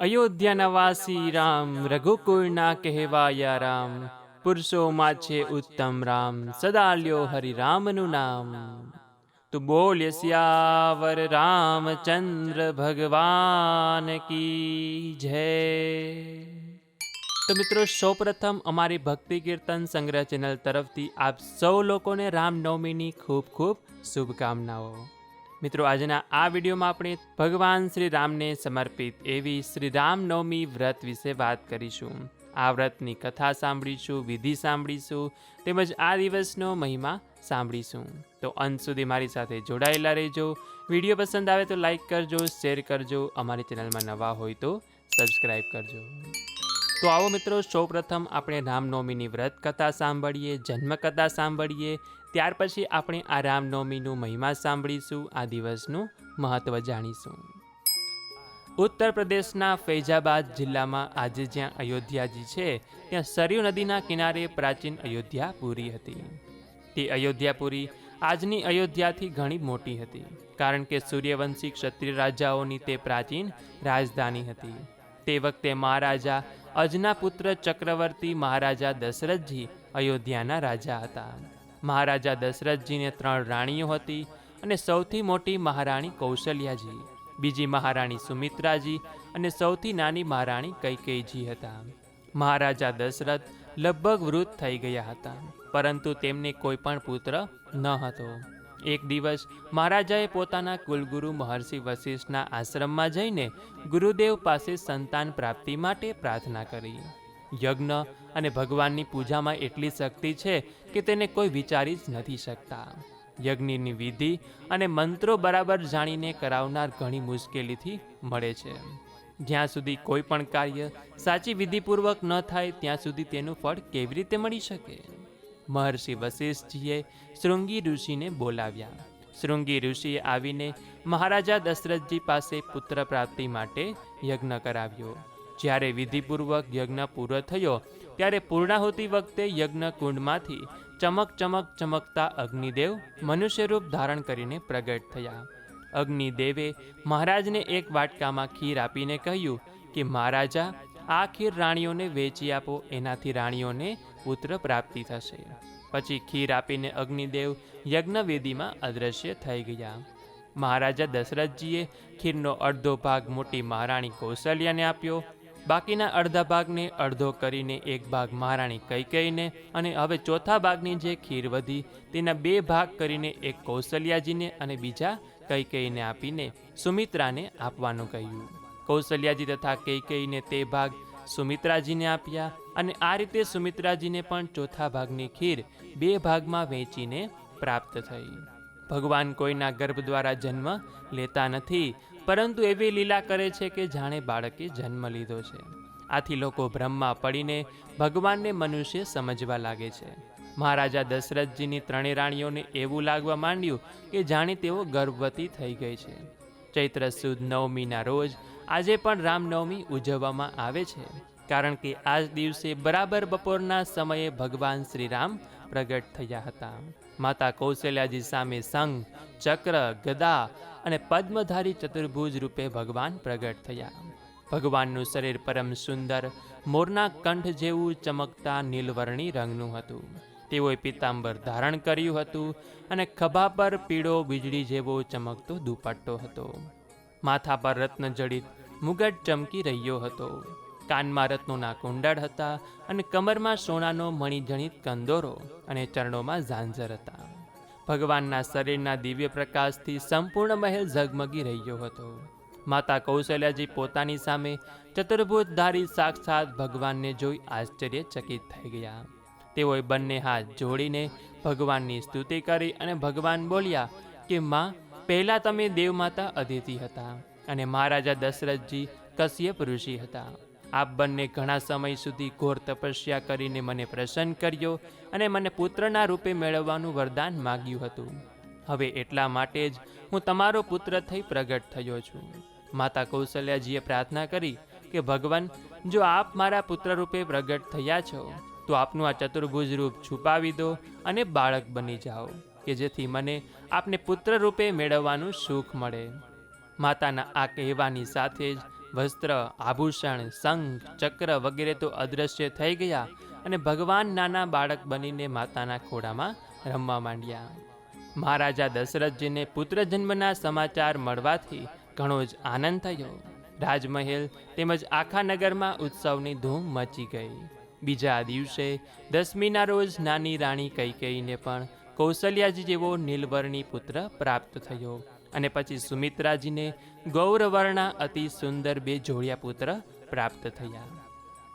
અયોધ્યાના વાસી રામ, રઘુકુળના કહેવાયા રામ પુરુષોમાં છે ઉત્તમ રામ સદા લ્યો હરિ રામનું નામ. તું બોલ સિયાવર રામચંદ્ર ભગવાન કી જય. તો મિત્રો, સૌપ્રથમ અમારી ભક્તિ કીર્તન સંગ્રહ ચેનલ તરફથી આપ સૌ લોકોને રામનવમીની ખૂબ ખૂબ શુભકામનાઓ. મિત્રો, આજના આ વિડીયોમાં આપણે ભગવાન શ્રી રામને સમર્પિત એવી શ્રી રામનવમી વ્રત વિશે વાત કરીશું. આ વ્રતની કથા સાંભળીશું, વિધિ સાંભળીશું, તેમજ આ દિવસનો મહિમા સાંભળીશું. તો અંત સુધી મારી સાથે જોડાયેલા રહેજો. વીડિયો પસંદ આવે તો લાઇક કરજો, શેર કરજો, અમારી ચેનલમાં નવા હોય તો સબસ્ક્રાઈબ કરજો. તો આવો મિત્રો, સૌપ્રથમ આપણે રામનવમીની વ્રત કથા સાંભળીએ, જન્મ કથા સાંભળીએ ત્યાર પછી આપણે આ રામનવમીનું મહિમા સાંભળીશું, આ દિવસનું મહત્ત્વ જાણીશું. ઉત્તર પ્રદેશના ફૈજાબાદ જિલ્લામાં આજે જ્યાં અયોધ્યાજી છે, ત્યાં સરયુ નદીના કિનારે પ્રાચીન અયોધ્યાપુરી હતી. તે અયોધ્યાપુરી આજની અયોધ્યાથી ઘણી મોટી હતી, કારણ કે સૂર્યવંશી ક્ષત્રિય રાજાઓની તે પ્રાચીન રાજધાની હતી. તે વખતે મહારાજા અજના પુત્ર ચક્રવર્તી મહારાજા દશરથજી અયોધ્યાના રાજા હતા. મહારાજા દશરથજીને ત્રણ રાણીઓ હતી અને સૌથી મોટી મહારાણી કૌશલ્યાજી, બીજી મહારાણી સુમિત્રાજી અને સૌથી નાની મહારાણી કૈકેયજી હતા. મહારાજા દશરથ લગભગ વૃદ્ધ થઈ ગયા હતા, પરંતુ તેમને કોઈ પણ પુત્ર ન હતો. એક દિવસ મહારાજાએ પોતાના કુલગુરુ મહર્ષિ વશિષ્ઠના આશ્રમમાં જઈને ગુરુદેવ પાસે સંતાન પ્રાપ્તિ માટે પ્રાર્થના કરી. યજ્ઞ અને ભગવાનની પૂજામાં એટલી શક્તિ છે કે તેને કોઈ વિચારી જ નથી શકતા. યજ્ઞની વિધિ અને મંત્રો બરાબર જાણીને કરાવનાર ઘણી મુશ્કેલીથી મળે છે. જ્યાં સુધી કોઈ પણ કાર્ય સાચી વિધિપૂર્વક ન થાય, ત્યાં સુધી તેનું ફળ કેવી રીતે મળી શકે? મહર્ષિ વશિષ્ઠજીએ શૃંગી ઋષિને બોલાવ્યા. શૃંગી ઋષિએ આવીને મહારાજા દશરથજી પાસે પુત્ર પ્રાપ્તિ માટે યજ્ઞ કરાવ્યો. જ્યારે વિધિપૂર્વક યજ્ઞ પૂરો થયો, ત્યારે પૂર્ણાહુતિ વખતે યજ્ઞ કુંડમાંથી ચમક ચમક ચમકતા અગ્નિદેવ મનુષ્ય રૂપ ધારણ કરીને પ્રગટ થયા. અગ્નિદેવે મહારાજને એક વાટકામાં ખીર આપીને કહ્યું કે, મહારાજા, આ ખીર રાણીઓને વેચી આપો, એનાથી રાણીઓને પુત્ર પ્રાપ્તિ થશે. પછી ખીર આપીને અગ્નિદેવ યજ્ઞવેદીમાં અદૃશ્ય થઈ ગયા. મહારાજા દશરથજીએ ખીરનો અડધો ભાગ મોટી મહારાણી કૌશલ્યાને આપ્યો બાકીના અડધા ભાગને અડધો કરીને એક ભાગ મહારાણી કૈકેયીને અને હવે ચોથા ભાગની જે ખીર વધી તેના બે ભાગ કરીને એક કૌશલ્યાજીને અને બીજા કૈકેયીને આપીને સુમિત્રાને આપવાનું કહ્યું. કૌશલ્યાજી તથા કૈકેયીને તે ભાગ સુમિત્રાજીને આપ્યા અને આ રીતે સુમિત્રાજીને પણ ચોથા ભાગની ખીર બે ભાગમાં વહેંચીને પ્રાપ્ત થઈ. ભગવાન કોઈના ગર્ભ દ્વારા જન્મ લેતા નથી પરંતુ એવી લીલા કરે છે કે જાણે બાળકે જન્મ લીધો છે. આથી લોકો ભ્રમમાં પડીને ભગવાનને મનુષ્ય સમજવા લાગે છે. મહારાજા દશરથજીની ત્રણેય રાણીઓને એવું લાગવા માંડ્યું કે જાણે તેઓ ગર્ભવતી થઈ ગઈ છે. ચૈત્ર સુદ નવમીના રોજ આજે પણ રામનવમી ઉજવવામાં આવે છે. કારણ કે આ દિવસે બરાબર બપોરના સમયે ભગવાન શ્રી રામ પ્રગટ થયા હતા. માતા કૌશલ્યાજી સામે સંઘ, ચક્ર, ગદા અને પદ્મધારી ચતુર્ભુજ રૂપે ભગવાન પ્રગટ થયા. ભગવાનનું શરીર પરમ સુંદર, મોરના કંઠ જેવું ચમકતા નીલવર્ણી રંગનું હતું. તેઓએ પિતાંબર ધારણ કર્યું હતું અને ખભા પર પીળો વીજળી જેવો ચમકતો દુપટ્ટો હતો. માથા પર રત્નજડિત મુગટ ચમકી રહ્યો હતો. કાનમાં રત્નોના કુંડળ હતા અને કમરમાં સોનાનો મણિજણિત કંદોરો અને ચરણોમાં ઝાંઝર હતા. ભગવાનના શરીરના દિવ્ય પ્રકાશથી સંપૂર્ણ મહેલ ઝગમગી રહ્યો હતો. માતા કૌશલ્યાજી પોતાની સામે ચતુર્ભુજધારી સાક્ષાત ભગવાનને જોઈ આશ્ચર્યચકિત થઈ ગયા. તેઓએ બંને હાથ જોડીને ભગવાનની સ્તુતિ કરી અને ભગવાન બોલ્યા કે, માં, પહેલાં તમે દેવમાતા અદિતિ હતા અને મહારાજા દશરથજી કશ્યપ ઋષિ હતા. આપ બંને ઘણા સમય સુધી ઘોર તપસ્યા કરીને મને પ્રસન્ન કર્યો અને મને પુત્રના રૂપે મેળવવાનું વરદાન માગ્યું હતું. હવે એટલા માટે જ હું તમારો પુત્ર થઈ પ્રગટ થયો છું. માતા કૌશલ્યાજીએ પ્રાર્થના કરી કે, ભગવાન, જો આપ મારા પુત્ર રૂપે પ્રગટ થયા છો, તો આપનું આ ચતુર્ભુજ રૂપ છુપાવી દો અને બાળક બની જાઓ, કે જેથી મને આપને પુત્ર રૂપે મેળવવાનું સુખ મળે. માતાના આ કહેવાની સાથે જ વસ્ત્ર, આભૂષણ શંખ ચક્ર વગેરે તો અદૃશ્ય થઈ ગયા અને ભગવાન નાના બાળક બનીને માતાના ખોડામાં રમવા માંડ્યા. મહારાજા દશરથજીને પુત્ર જન્મના સમાચાર મળવાથી ઘણો જ આનંદ થયો. રાજમહેલ તેમજ આખા નગરમાં ઉત્સવની ધૂમ મચી ગઈ. બીજા દિવસે દસમીના રોજ નાની રાણી કૈકેયીને પણ કૌશલ્યાજી જેવો નીલવર્ણી પુત્ર પ્રાપ્ત થયો. અને પછી સુમિત્રાજીને ગૌરવર્ણા અતિ સુંદર બે જોડિયા પુત્ર પ્રાપ્ત થયા.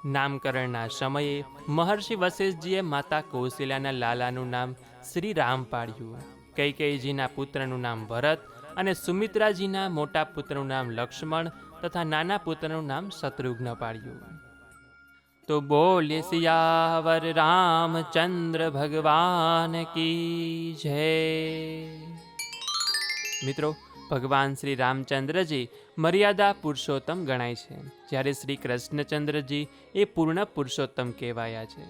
નામકરણના સમયે મહર્ષિ વશેષજીએ માતા કૌશલ્યાના લાલાનું નામ શ્રી રામ પાડ્યું. કૈકેયીજીના પુત્રનું નામ ભરત અને સુમિત્રાજીના મોટા પુત્રનું નામ લક્ષ્મણ તથા નાના પુત્રનું નામ શત્રુઘ્ન પાડ્યું. તો બોલે સિયાવર રામચંદ્ર ભગવાન કી જય. મિત્રો, ભગવાન શ્રી રામચંદ્રજી મર્યાદા પુરુષોત્તમ ગણાય છે. જ્યારે શ્રી કૃષ્ણચંદ્રજી એ પૂર્ણ પુરુષોત્તમ કહેવાયા છે.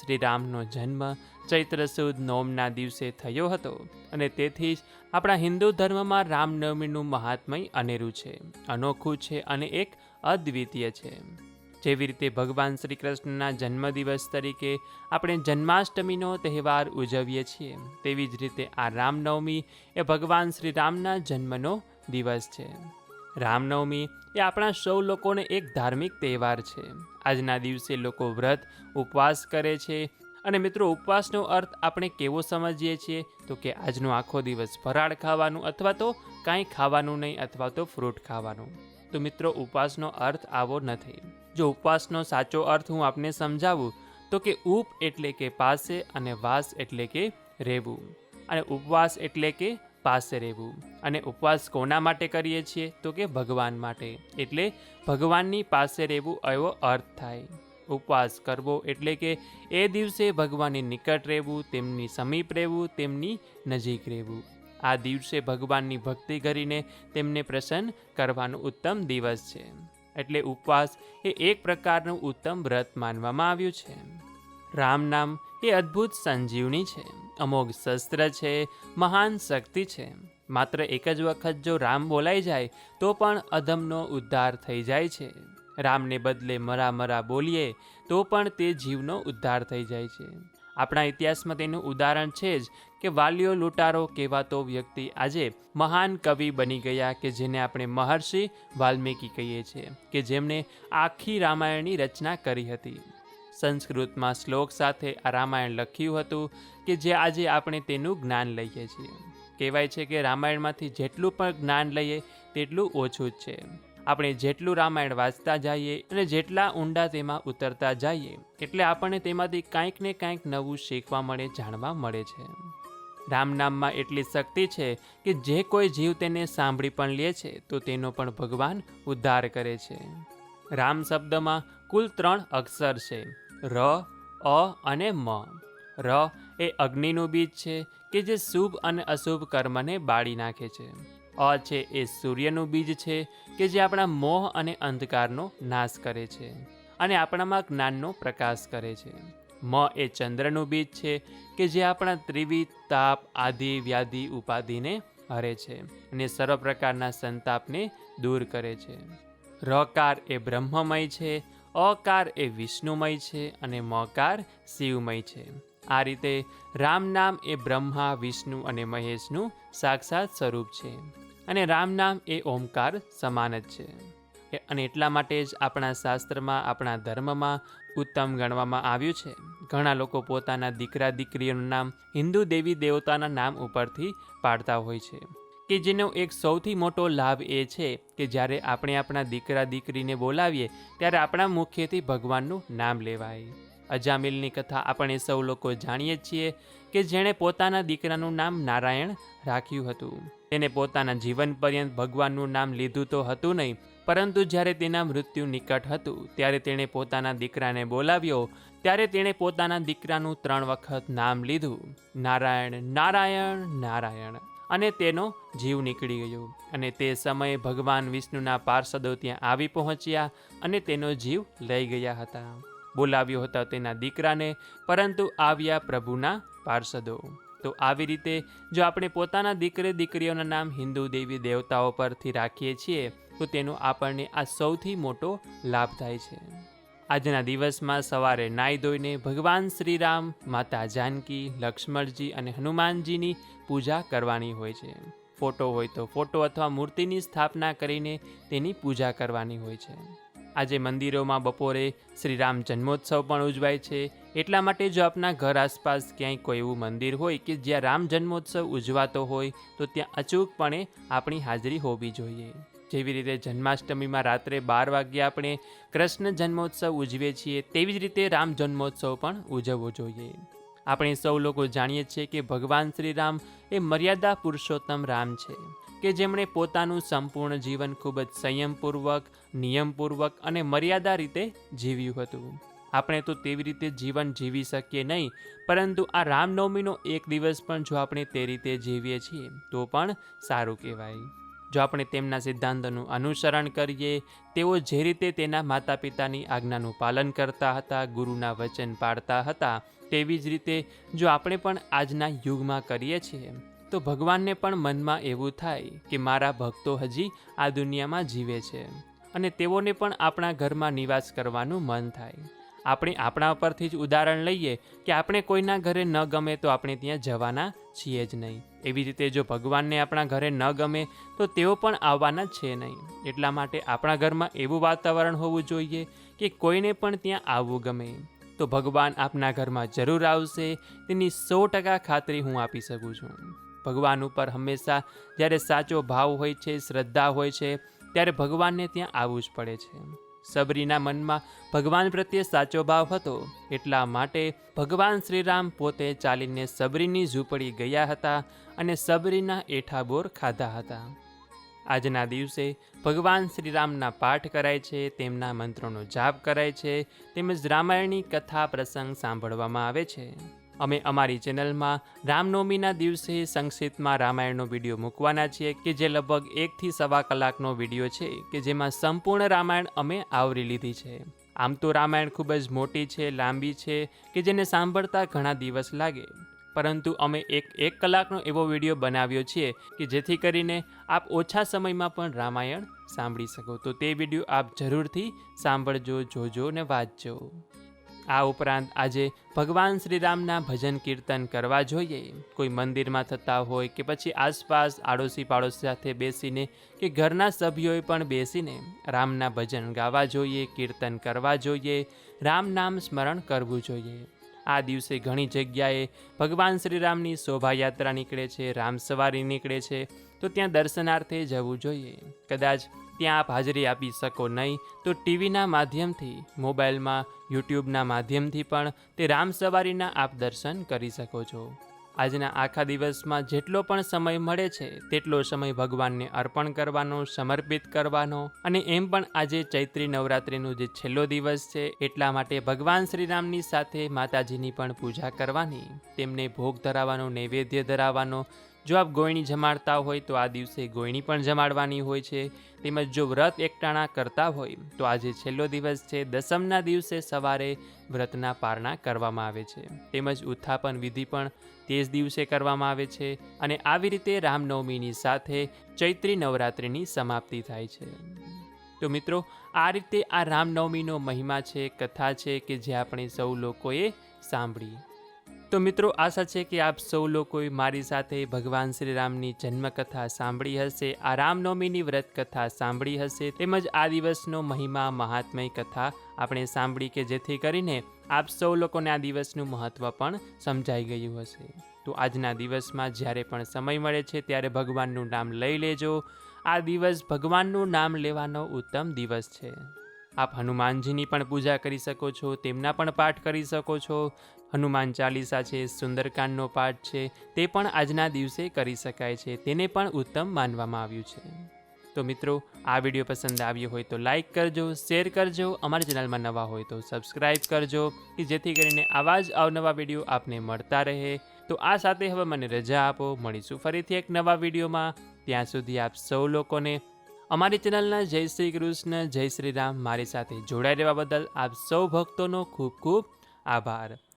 શ્રી રામનો જન્મ ચૈત્ર સુદ નોમના દિવસે થયો હતો અને તેથી જ આપણા હિન્દુ ધર્મમાં રામનવમીનું મહાત્મય અનેરું છે. અનોખું છે અને એક અદ્વિતીય છે. જેવી રીતે ભગવાન શ્રી કૃષ્ણના જન્મદિવસ તરીકે આપણે જન્માષ્ટમીનો તહેવાર ઉજવીએ છીએ, તેવી જ રીતે આ રામનવમી એ ભગવાન શ્રી રામના જન્મનો દિવસ છે. રામનવમી એ આપણા સૌ લોકોને એક ધાર્મિક તહેવાર છે. આજના દિવસે લોકો વ્રત, ઉપવાસ કરે છે અને મિત્રો, ઉપવાસનો અર્થ આપણે કેવો સમજીએ છીએ? તો કે આજનો આખો દિવસ ફરાળ ખાવાનું અથવા તો કાંઈ ખાવાનું નહીં અથવા તો ફ્રૂટ ખાવાનું. તો મિત્રો, ઉપવાસનો અર્થ આવો નથી. જો ઉપવાસનો સાચો અર્થ હું આપને સમજાવું, તો કે ઉપ એટલે કે પાસે અને વાસ એટલે કે રહેવું. અને ઉપવાસ એટલે કે પાસે રહેવું. અને ઉપવાસ કોના માટે કરીએ છીએ? તો કે ભગવાન માટે. એટલે ભગવાનની પાસે રહેવું એવો અર્થ થાય. ઉપવાસ કરવો એટલે કે એ દિવસે ભગવાનની નિકટ રહેવું, તેમની સમીપ રહેવું, તેમની નજીક રહેવું. આ દિવસે ભગવાનની ભક્તિ કરીને તેમને પ્રસન્ન કરવાનો ઉત્તમ દિવસ છે. એટલે ઉપવાસ એ એક પ્રકારનું ઉત્તમ વ્રત માનવામાં આવ્યું છે. રામ નામ એ અદ્ભુત સંજીવની છે. અમોઘ શસ્ત્ર છે, મહાન શક્તિ છે. માત્ર એક જ વખત જો રામ બોલાઈ જાય, તો પણ અધમનો ઉદ્ધાર થઈ જાય છે. રામને બદલે મરા મરા બોલીએ, તો પણ તે જીવનો ઉદ્ધાર થઈ જાય છે. આપણા ઇતિહાસમાં તેનું ઉદાહરણ છે જ કે વાલીઓ લૂંટારો કહેવાતો વ્યક્તિ આજે મહાન કવિ બની ગયા કે જેને આપણે મહર્ષિ વાલ્મીકી કહીએ છીએ, કે જેમણે આખી રામાયણની રચના કરી હતી. સંસ્કૃતમાં શ્લોક સાથે આ રામાયણ લખ્યું હતું કે જે આજે આપણે તેનું જ્ઞાન લઈએ છીએ. કહેવાય છે કે રામાયણમાંથી જેટલું પણ જ્ઞાન લઈએ, તેટલું ઓછું જ છે. આપણે જેટલું રામાયણ વાંચતા જઈએ અને જેટલા ઊંડા તેમાં ઉતરતા જઈએ, એટલે આપણને તેમાંથી કાંઈક ને કાંઈક નવું શીખવા મળે, જાણવા મળે છે. રામ નામમાં એટલી શક્તિ છે કે જે કોઈ જીવ તેને સાંભળી પણ લે છે, તો તેનો પણ ભગવાન ઉદ્ધાર કરે છે. રામ શબ્દમાં કુલ ત્રણ અક્ષર છે, ર, અ અને મ. ર એ અગ્નિનું બીજ છે, કે જે શુભ અને અશુભ કર્મને બાળી નાખે છે. અ છે એ સૂર્યનું બીજ છે કે જે આપણા મોહ અને અંધકારનો નાશ કરે છે અને આપણામાં જ્ઞાનનો પ્રકાશ કરે છે. મ એ ચંદ્રનું બીજ છે કે જે આપણા ત્રિવિધ, તાપ આદિ વ્યાધિ ઉપાધિને હરે છે અને સર્વ પ્રકારના સંતાપને દૂર કરે છે. રકાર એ બ્રહ્મમય છે અકાર એ વિષ્ણુમય છે અને મકાર શિવમય છે. આ રીતે રામ નામ એ બ્રહ્મા, વિષ્ણુ અને મહેશનું સાક્ષાત સ્વરૂપ છે. અને રામ નામ એ ઓમકાર સમાન જ છે. અને એટલા માટે જ આપણા શાસ્ત્રમાં, આપણા ધર્મમાં ઉત્તમ ગણવામાં આવ્યું છે. ઘણા લોકો પોતાના દીકરા દીકરીઓનું નામ હિન્દુ દેવી દેવતાના નામ ઉપરથી પાડતા હોય છે. કે જેનો એક સૌથી મોટો લાભ એ છે કે જ્યારે આપણે આપણા દીકરા દીકરીને બોલાવીએ, ત્યારે આપણા મુખ્યથી ભગવાનનું નામ લેવાય. અજામિલની કથા આપણે સૌ લોકો જાણીએ છીએ કે જેણે પોતાના દીકરાનું નામ નારાયણ રાખ્યું હતું. તેને પોતાના જીવન પર્યંત ભગવાનનું નામ લીધું તો હતું નહીં, પરંતુ જ્યારે તેના મૃત્યુ નિકટ હતું, ત્યારે તેણે પોતાના દીકરાને બોલાવ્યો, ત્યારે તેણે પોતાના દીકરાનું ત્રણ વખત નામ લીધું, નારાયણ નારાયણ નારાયણ. અને તેનો જીવ નીકળી ગયો. અને તે સમયે ભગવાન વિષ્ણુના પાર્ષદો ત્યાં આવી પહોંચ્યા અને તેનો જીવ લઈ ગયા હતા. બોલાવ્યો હતો તેના દીકરાને, પરંતુ આવ્યા પ્રભુના પાર્ષદો. તો આવી રીતે જો આપણે પોતાના દીકરી દીકરીઓના નામ હિન્દુ દેવી દેવતાઓ પરથી રાખીએ છીએ, તો તેનો આપણને આ સૌથી મોટો લાભ થાય છે. આજના દિવસમાં સવારે નાહી ધોઈને ભગવાન શ્રીરામ, માતા જાનકી, લક્ષ્મણજી અને હનુમાનજીની પૂજા કરવાની હોય છે. ફોટો હોય તો ફોટો અથવા મૂર્તિની સ્થાપના કરીને તેની પૂજા કરવાની હોય છે. આજે મંદિરોમાં બપોરે શ્રીરામ જન્મોત્સવ પણ ઉજવાય છે. એટલા માટે જો આપના ઘર આસપાસ ક્યાંય કોઈ એવું મંદિર હોય કે જ્યાં રામ જન્મોત્સવ ઉજવાતો હોય, તો ત્યાં અચૂકપણે આપણી હાજરી હોવી જોઈએ. જેવી રીતે જન્માષ્ટમીમાં રાત્રે બાર વાગ્યે આપણે કૃષ્ણ જન્મોત્સવ ઉજવીએ છીએ, તેવી જ રીતે રામ જન્મોત્સવ પણ ઉજવવો જોઈએ. આપણે સૌ લોકો જાણીએ છીએ કે ભગવાન શ્રી રામ એ મર્યાદા પુરુષોત્તમ રામ છે, કે જેમણે પોતાનું સંપૂર્ણ જીવન ખૂબ જ સંયમપૂર્વક, નિયમપૂર્વક અને મર્યાદા રીતે જીવ્યું હતું. આપણે તો તેવી રીતે જીવન જીવી શકીએ નહીં, પરંતુ આ રામનવમીનો એક દિવસ પણ જો આપણે તે રીતે જીવીએ છીએ, તો પણ સારું કહેવાય. જો આપણે તેમના સિદ્ધાંતોનું અનુસરણ કરીએ, તેઓ જે રીતે તેના માતા પિતાની આજ્ઞાનું પાલન કરતા હતા, ગુરુના વચન પાળતા હતા, તેવી જ રીતે જો આપણે પણ આજના યુગમાં કરીએ છીએ, તો ભગવાનને પણ મનમાં એવું થાય કે મારા ભક્તો હજી આ દુનિયામાં જીવે છે અને તેઓને પણ આપણા ઘરમાં નિવાસ કરવાનું મન થાય. આપણે આપણા પરથી જ ઉદાહરણ લઈએ કે આપણે કોઈના ઘરે ન ગમે તો આપણે ત્યાં જવાના છીએ જ નહીં. એવી રીતે જો ભગવાનને આપણા ઘરે ન ગમે, તો તેઓ પણ આવવાના છે નહીં. એટલા માટે આપણા ઘરમાં એવું વાતાવરણ હોવું જોઈએ કે કોઈને પણ ત્યાં આવવું ગમે. તો ભગવાન આપના ઘરમાં જરૂર આવશે, તેની સો ટકા ખાતરી હું આપી શકું છું. ભગવાન ઉપર હંમેશા જ્યારે સાચો ભાવ હોય છે, શ્રદ્ધા હોય છે, ત્યારે ભગવાનને ત્યાં આવવું જ પડે છે. સબરીના મનમાં ભગવાન પ્રત્યે સાચો ભાવ હતો, એટલા માટે ભગવાન શ્રીરામ પોતે ચાલીને સબરીની ઝૂંપડી ગયા હતા અને સબરીના એઠાબોર ખાધા હતા. આજના દિવસે ભગવાન શ્રીરામના પાઠ કરાય છે, તેમના મંત્રોનો જાપ કરાય છે, તેમજ રામાયણની કથા પ્રસંગ સાંભળવામાં આવે છે. અમે અમારી ચેનલમાં રામનવમીના દિવસે સંક્ષિપ્તમાં રામાયણનો વીડિયો મૂકવાના છીએ, કે જે લગભગ એકથી સવા કલાકનો વીડિયો છે, કે જેમાં સંપૂર્ણ રામાયણ અમે આવરી લીધી છે. આમ તો રામાયણ ખૂબ જ મોટી છે, લાંબી છે, કે જેને સાંભળતા ઘણા દિવસ લાગે. પરંતુ અમે એક એક કલાકનો એવો વીડિયો બનાવ્યો છે કે જેથી કરીને આપ ઓછા સમયમાં પણ રામાયણ સાંભળી શકો. તો તે વીડિયો આપ જરૂરથી સાંભળજો, જોજો ને વાંચજો. આ ઉપરાંત આજે ભગવાન શ્રીરામના ભજન કીર્તન કરવા જોઈએ. કોઈ મંદિરમાં થતા હોય કે પછી આસપાસ આડોશી પાડોશી સાથે બેસીને કે ઘરના સભ્યોએ પણ બેસીને રામના ભજન ગાવા જોઈએ, કીર્તન કરવા જોઈએ, રામ નામ સ્મરણ કરવું જોઈએ. આ દિવસે ઘણી જગ્યાએ ભગવાન શ્રીરામની શોભાયાત્રા નીકળે છે, રામ સવારી નીકળે છે. તો ત્યાં દર્શનાર્થે જવું જોઈએ. કદાચ ત્યાં આપ હાજરી આપી શકો નહીં, તો ટીવીના માધ્યમથી, મોબાઈલમાં, યુટ્યુબના માધ્યમથી પણ તે રામ સવારીના આપ દર્શન કરી શકો છો. આજના આખા દિવસમાં જેટલો પણ સમય મળે છે, તેટલો સમય ભગવાનને અર્પણ કરવાનો, સમર્પિત કરવાનો અને એમ પણ આજે ચૈત્રી નવરાત્રિનો જે છેલ્લો દિવસ છે, એટલા માટે ભગવાન શ્રીરામની સાથે માતાજીની પણ પૂજા કરવાની, તેમને ભોગ ધરાવવાનો, નૈવેદ્ય ધરાવવાનો જો આપ ગોયણી જમાડતા હોય તો આ દિવસે ગોયણી પણ જમાડવાની હોય છે. તેમજ જો વ્રત એકટાણા કરતા હોય તો આજે છેલ્લો દિવસ છે. દસમના દિવસે સવારે વ્રતના પારણા કરવામાં આવે છે. તેમજ ઉત્થાપન વિધિ પણ તે જ દિવસે કરવામાં આવે છે અને આવી રીતે રામનવમીની સાથે ચૈત્રી નવરાત્રિની સમાપ્તિ થાય છે. તો મિત્રો, આ રીતે આ રામનવમીનો મહિમા છે, કથા છે કે જે આપણે સૌ લોકોએ સાંભળી. તો મિત્રો, આશા છે કે આપ સૌ લોકોએ મારી સાથે ભગવાન શ્રી રામની જન્મકથા સાંભળી હશે, આ રામનવમીની વ્રત કથા સાંભળી હશે, તેમજ આ દિવસનો મહિમા મહાત્મય કથા આપણે સાંભળી કે જેથી કરીને આપ સૌ લોકોને આ દિવસનું મહત્ત્વ પણ સમજાઈ ગયું હશે. તો આજના દિવસમાં જ્યારે પણ સમય મળે છે, ત્યારે ભગવાનનું નામ લઈ લેજો. આ દિવસ ભગવાનનું નામ લેવાનો ઉત્તમ દિવસ છે. આપ હનુમાનજીની પણ પૂજા કરી શકો છો, તેમના પણ પાઠ કરી શકો છો. હનુમાન ચાલીસા છે, સુંદરકાંડનો પાઠ છે, તે પણ આજના દિવસે કરી શકાય છે, તેને પણ ઉત્તમ માનવામાં આવ્યું છે. તો મિત્રો, આ વીડિયો પસંદ આવ્યો હોય તો લાઈક કરજો, શેર કરજો, અમારી ચેનલમાં નવા હોય તો સબસ્ક્રાઈબ કરજો, કે જેથી કરીને આવા જ અવનવા વીડિયો આપને મળતા રહે. તો આ સાથે હવે મને રજા આપો, મળીશું ફરીથી એક નવા વિડીયોમાં. ત્યાં સુધી આપ સૌ લોકોને અમારી ચેનલના જય શ્રી કૃષ્ણ, જય શ્રી રામ. મારી સાથે જોડાઈ રહેવા બદલ આપ સૌ ભક્તોનો ખૂબ ખૂબ આભાર.